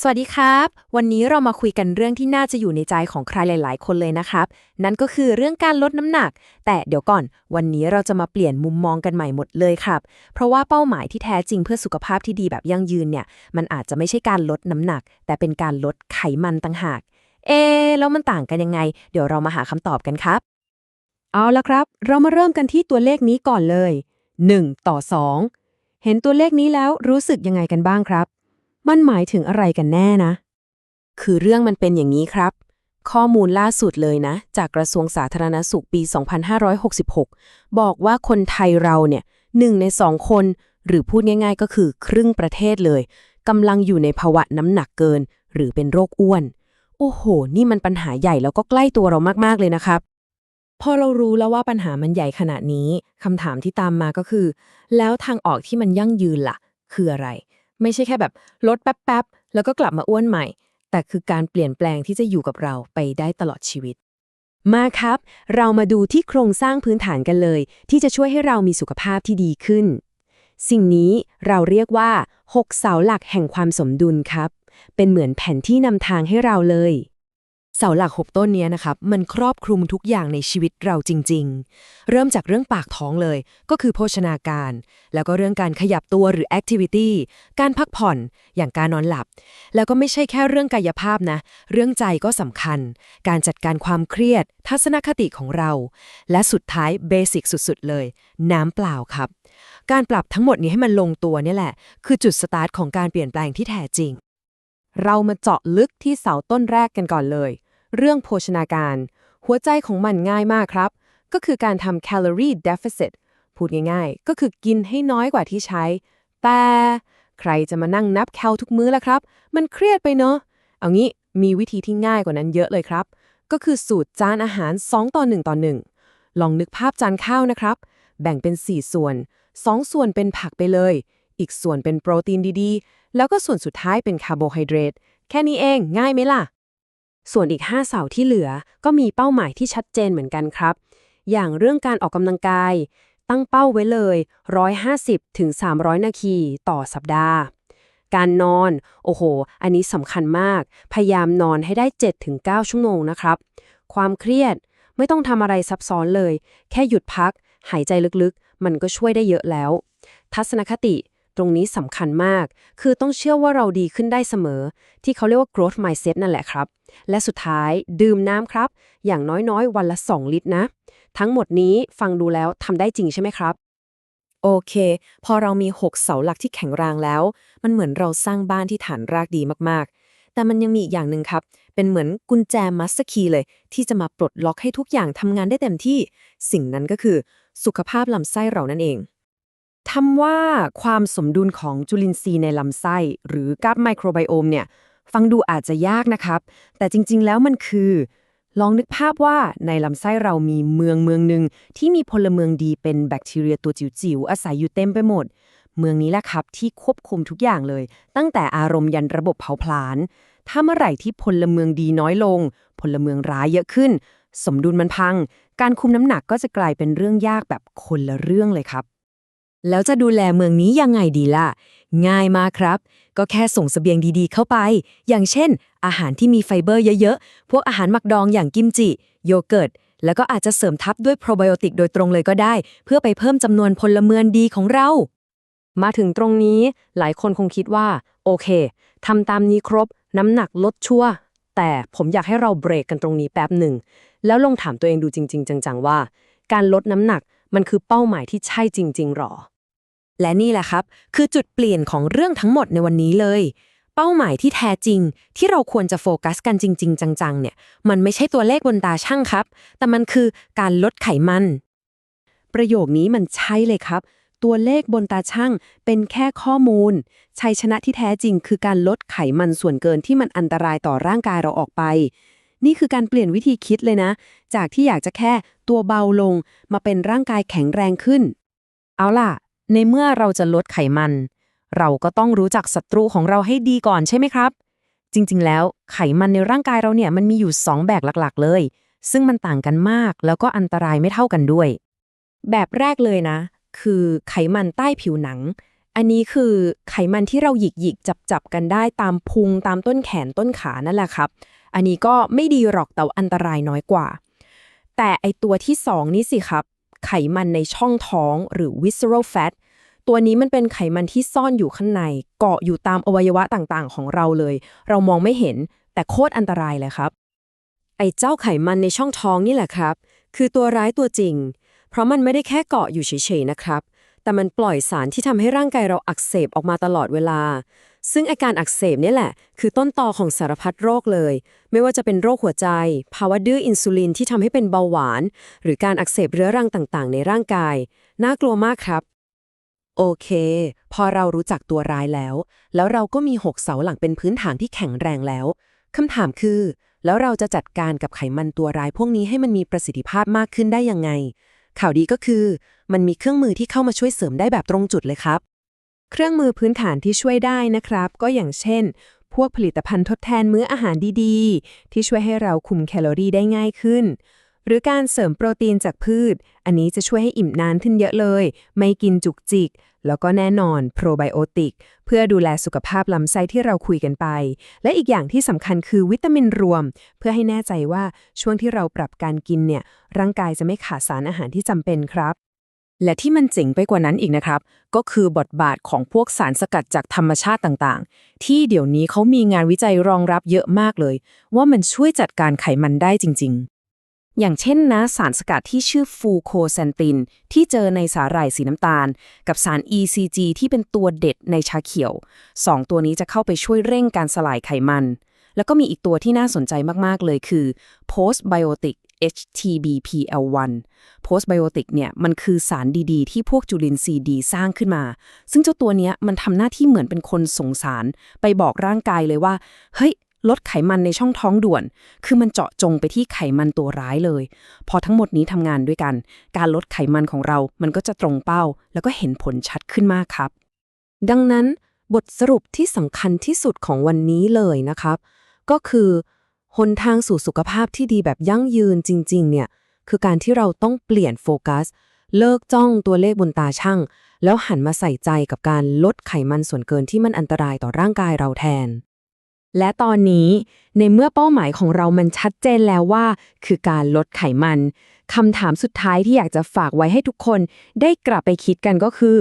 สวัสดีครับ วันนี้เรามาคุยกันเรื่องที่น่าจะอยู่ในใจของใครหลาย ๆ คนเลยนะครับ นั่นก็คือเรื่องการลดน้ำหนัก แต่เดี๋ยวก่อน วันนี้เราจะมาเปลี่ยนมุมมองกันใหม่หมดเลยครับ เพราะว่าเป้าหมายที่แท้จริงเพื่อสุขภาพที่ดีแบบยั่งยืนเนี่ย มันอาจจะไม่ใช่การลดน้ำหนัก แต่เป็นการลดไขมันต่างหาก เอ แล้วมันต่างกันยังไง เดี๋ยวเรามาหาคำตอบกันครับ เอาละครับ เรามาเริ่มกันที่ตัวเลขนี้ก่อนเลย 1 ต่อ 2 เห็นตัวเลขนี้แล้วรู้สึกยังไงกันบ้างครับ มันหมายถึงอะไรกันแน่นะ คือเรื่องมันเป็นอย่างนี้ครับ ข้อมูลล่าสุดเลยนะ จากกระทรวงสาธารณสุขปี 2566 บอกว่าคนไทยเราเนี่ยหนึ่งในสองคน หรือพูดง่ายๆ ก็คือครึ่งประเทศเลยกำลังอยู่ในภาวะน้ำหนักเกิน หรือเป็นโรคอ้วน โอ้โห นี่มันปัญหาใหญ่แล้วก็ใกล้ตัวเรามากๆเลยนะครับพอเรารู้แล้วว่าปัญหามันใหญ่ขนาดนี้คำถามที่ตามมาก็คือ แล้วทางออกที่มันยั่งยืนล่ะ คืออะไร ไม่ใช่แค่แบบลดแป๊บๆ แล้วก็กลับมาอ้วนใหม่ แต่คือการเปลี่ยนแปลงที่จะอยู่กับเราไปได้ตลอดชีวิต มาครับ เรามาดูที่โครงสร้างพื้นฐานกันเลย ที่จะช่วยให้เรามีสุขภาพที่ดีขึ้น สิ่งนี้เราเรียกว่า 6 เสาหลักแห่งความสมดุลครับ เป็นเหมือนแผนที่นำทางให้เราเลย เสาหลัก6ต้นนี้นะครับ มันครอบคลุมทุกอย่างในชีวิตเราจริง ๆ เริ่มจากเรื่องปากท้องเลย ก็คือโภชนาการ แล้วก็เรื่องการขยับตัวหรือ activity การพักผ่อนอย่างการนอนหลับ แล้วก็ไม่ใช่แค่เรื่องกายภาพนะ เรื่องใจก็สำคัญ การจัดการความเครียด ทัศนคติของเรา และสุดท้ายเบสิกสุดๆเลย น้ำเปล่าครับ การปรับทั้งหมดนี้ให้มันลงตัวนี่แหละ คือจุดสตาร์ทของการเปลี่ยนแปลงที่แท้จริง เรามาเจาะลึกที่เสาต้นแรกกันก่อนเลย เรื่องโภชนาการ หัวใจของมันง่ายมากครับ ก็คือการทำ calorie deficit พูดง่ายๆ ก็คือกินให้น้อยกว่าที่ใช้ แต่ใครจะมานั่งนับแคลทุกมื้อล่ะครับ มันเครียดไปเนาะ เอางี้มีวิธีที่ง่ายกว่านั้นเยอะเลยครับ ก็คือสูตรจานอาหาร 2 ต่อ 1 ต่อ 1 ลองนึกภาพจานข้าวนะครับ แบ่งเป็น 4 ส่วน 2 ส่วนเป็นผักไปเลย อีกส่วนเป็นโปรตีนดีๆ แล้วก็ส่วนสุดท้ายเป็นคาร์โบไฮเดรต แค่นี้เองง่ายไหมล่ะ ส่วนอีก 5 เสาที่เหลือก็มีเป้าหมายที่ชัดเจนเหมือนกันครับ อย่างเรื่องการออกกำลังกาย ตั้งเป้าไว้เลย 150ถึง300นาทีต่อสัปดาห์ การนอน โอ้โห อันนี้สำคัญมาก พยายามนอนให้ได้7ถึง9ชั่วโมงนะครับ ความเครียดไม่ต้องทำอะไรซับซ้อนเลย แค่หยุดพัก หายใจลึกๆ มันก็ช่วยได้เยอะแล้ว ทัศนคติ ตรงนี้สำคัญมาก คือต้องเชื่อว่าเราดีขึ้นได้เสมอ ที่เขาเรียกว่า growth mindset นั่นแหละครับ และสุดท้ายดื่มน้ำครับ อย่างน้อยๆ วันละ 2 ลิตรนะ ทั้งหมดนี้ฟังดูแล้วทำได้จริงใช่ไหมครับ โอเค พอเรามี 6 เสาหลักที่แข็งแรงแล้ว มันเหมือนเราสร้างบ้านที่ฐานรากดีมากๆ แต่มันยังมีอีกอย่างหนึ่งครับ เป็นเหมือนกุญแจมัสคีเลย ที่จะมาปลดล็อกให้ทุกอย่างทำงานได้เต็มที่ สิ่งนั้นก็คือ สุขภาพลำไส้เรานั่นเอง ทำว่าความสมดุลของจุลินทรีย์ในลำไส้ หรือกับไมโครไบโอมเนี่ยฟังดูอาจจะยากนะครับ แต่จริงๆแล้วมันคือ ลองนึกภาพว่าในลำไส้เรามีเมืองเมืองหนึ่งที่มีพลเมืองดีเป็นแบคทีเรียตัวจิ๋วๆอาศัยอยู่เต็มไปหมด เมืองนี้แหละครับที่ควบคุมทุกอย่างเลย ตั้งแต่อารมณ์ยันระบบเผาผลาญถ้าเมื่อไหร่ที่พลเมืองดีน้อยลง พลเมืองร้ายเยอะขึ้น สมดุลมันพัง การคุมน้ำหนักก็จะกลายเป็นเรื่องยากแบบคนละเรื่องเลยครับ แล้วจะดูแลเมืองนี้ยังไงดีล่ะ ง่ายมากครับ ก็แค่ส่งเสบียงดีๆ เข้าไป อย่างเช่น อาหารที่มีไฟเบอร์เยอะๆ พวกอาหารหมักดองอย่างกิมจิ โยเกิร์ต แล้วก็อาจจะเสริมทับด้วยโปรไบโอติกโดยตรงเลยก็ได้ เพื่อไปเพิ่มจำนวนพลเมืองดีของเรา มาถึงตรงนี้หลายคนคงคิดว่า โอเคทำตามนี้ครบ น้ำหนักลดชั่วแต่ผมอยากให้เราเบรกกันตรงนี้แป๊บหนึ่ง แล้วลองถามตัวเองดูจริง ๆ จังๆว่า การลดน้ำหนักมันคือเป้าหมายที่ใช่จริง ๆหรอ และนี่แหละครับ คือจุดเปลี่ยนของเรื่องทั้งหมดในวันนี้เลย เป้าหมายที่แท้จริง ที่เราควรจะโฟกัสกันจริง ๆ จังๆ เนี่ย มันไม่ใช่ตัวเลขบนตาช่างครับ แต่มันคือการลดไขมัน ประโยคนี้มันใช่เลยครับ ตัวเลขบนตาช่างเป็นแค่ข้อมูล ชัยชนะที่แท้จริง คือการลดไขมันส่วนเกินที่มันอันตรายต่อร่างกายเราออกไป นี่คือการเปลี่ยนวิธีคิดเลยนะ จากที่อยากจะแค่ตัวเบาลงมาเป็นร่างกายแข็งแรงขึ้น เอาล่ะ ในเมื่อเราจะลดไขมัน เราก็ต้องรู้จักศัตรูของเราให้ดีก่อนใช่ไหมครับ จริงๆ แล้วไขมันในร่างกายเราเนี่ยมันมีอยู่ 2 แบบหลักๆ เลย ซึ่งมันต่างกันมากแล้วก็อันตรายไม่เท่ากันด้วย แบบแรกเลยนะ คือไขมันใต้ผิวหนัง อันนี้คือไขมันที่เราหยิกหยิกจับจับกันได้ตามพุงตามต้นแขนต้นขานั่นแหละครับ อันนี้ก็ไม่ดีหรอกแต่อันตรายน้อยกว่า แต่ไอตัวที่สองนี่สิครับ ไขมันในช่องท้องหรือ visceral fat ตัวนี้มันเป็นไขมันที่ซ่อนอยู่ข้างใน เกาะอยู่ตามอวัยวะต่างๆ ของเราเลย เรามองไม่เห็น แต่โคตรอันตรายเลยครับ ไอ้เจ้าไขมันในช่องท้องนี่แหละครับ คือตัวร้ายตัวจริง เพราะมันไม่ได้แค่เกาะอยู่เฉยๆนะครับ แต่มันปล่อยสารที่ทำให้ร่างกายเราอักเสบออกมาตลอดเวลา ซึ่งอาการอักเสบนี่แหละ คือต้นตอของสารพัดโรคเลย ไม่ว่าจะเป็นโรคหัวใจ ภาวะดื้ออินซูลินที่ทำให้เป็นเบาหวาน หรือการอักเสบเรื้อรังต่างๆ ในร่างกาย น่ากลัวมากครับ โอเค พอเรารู้จักตัวร้ายแล้ว แล้วเราก็มี 6 เสาหลังเป็นพื้นฐานที่แข็งแรงแล้วคำถามคือ แล้วเราจะจัดการกับไขมันตัวร้ายพวกนี้ให้มันมีประสิทธิภาพมากขึ้นได้ยังไง ข่าวดีก็คือ มันมีเครื่องมือที่เข้ามาช่วยเสริมได้แบบตรงจุดเลยครับ เครื่องมือพื้นฐานที่ช่วยได้นะครับ ก็อย่างเช่น พวกผลิตภัณฑ์ทดแทนมื้ออาหารดีๆ ที่ช่วยให้เราคุมแคลอรี่ได้ง่ายขึ้น หรือการเสริมโปรตีนจากพืช อันนี้จะช่วยให้อิ่มนานขึ้นเยอะเลย ไม่กินจุกจิก แล้วก็แน่นอนโปรไบโอติก เพื่อดูแลสุขภาพลำไส้ที่เราคุยกันไป และอีกอย่างที่สำคัญคือวิตามินรวม เพื่อให้แน่ใจว่าช่วงที่เราปรับการกินเนี่ยร่างกายจะไม่ขาดสารอาหารที่จำเป็นครับ และที่มันเจ๋งไปกว่านั้นอีกนะครับ ก็คือบทบาทของพวกสารสกัดจากธรรมชาติต่างๆ ที่เดี๋ยวนี้เขามีงานวิจัยรองรับเยอะมากเลย ว่ามันช่วยจัดการไขมันได้จริง ๆ อย่างเช่นนะ สารสกัดที่ชื่อฟูโคแซนติน ที่เจอในสาหร่ายสีน้ำตาล กับสาร ECG ที่เป็นตัวเด็ดในชาเขียวสองตัวนี้จะเข้าไปช่วยเร่งการสลายไขมัน แล้วก็มีอีกตัวที่น่าสนใจมากๆเลยคือ postbiotic HTBPL1 postbiotic เนี่ยมันคือสารดีๆ ที่พวกจุลินทรีย์ดีสร้างขึ้นมา ซึ่งเจ้าตัวเนี้ยมันทำหน้าที่เหมือนเป็นคนส่งสาร ไปบอกร่างกายเลยว่า เฮ้ย ลดไขมันในช่องท้องด่วน คือมันเจาะจงไปที่ไขมันตัวร้ายเลย พอทั้งหมดนี้ทำงานด้วยกัน การลดไขมันของเรา มันก็จะตรงเป้า แล้วก็เห็นผลชัดขึ้นมากครับ ดังนั้นบทสรุปที่สำคัญที่สุดของวันนี้เลยนะครับ ก็คือ หนทางสู่สุขภาพที่ดีแบบยั่งยืนจริง ๆ เนี่ย คือการที่เราต้องเปลี่ยนโฟกัส เลิกจ้องตัวเลขบนตาช่าง แล้วหันมาใส่ใจกับการลดไขมันส่วนเกินที่มันอันตรายต่อร่างกายเราแทน และตอนนี้ในเมื่อเป้าหมายของเรามันชัดเจนแล้วว่า คือการลดไขมันคำถามสุดท้ายที่อยากจะฝากไว้ให้ทุกคน ได้กลับไปคิดกันก็คือ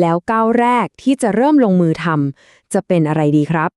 แล้วก้าวแรกที่จะเริ่มลงมือทำจะเป็นอะไรดีครับ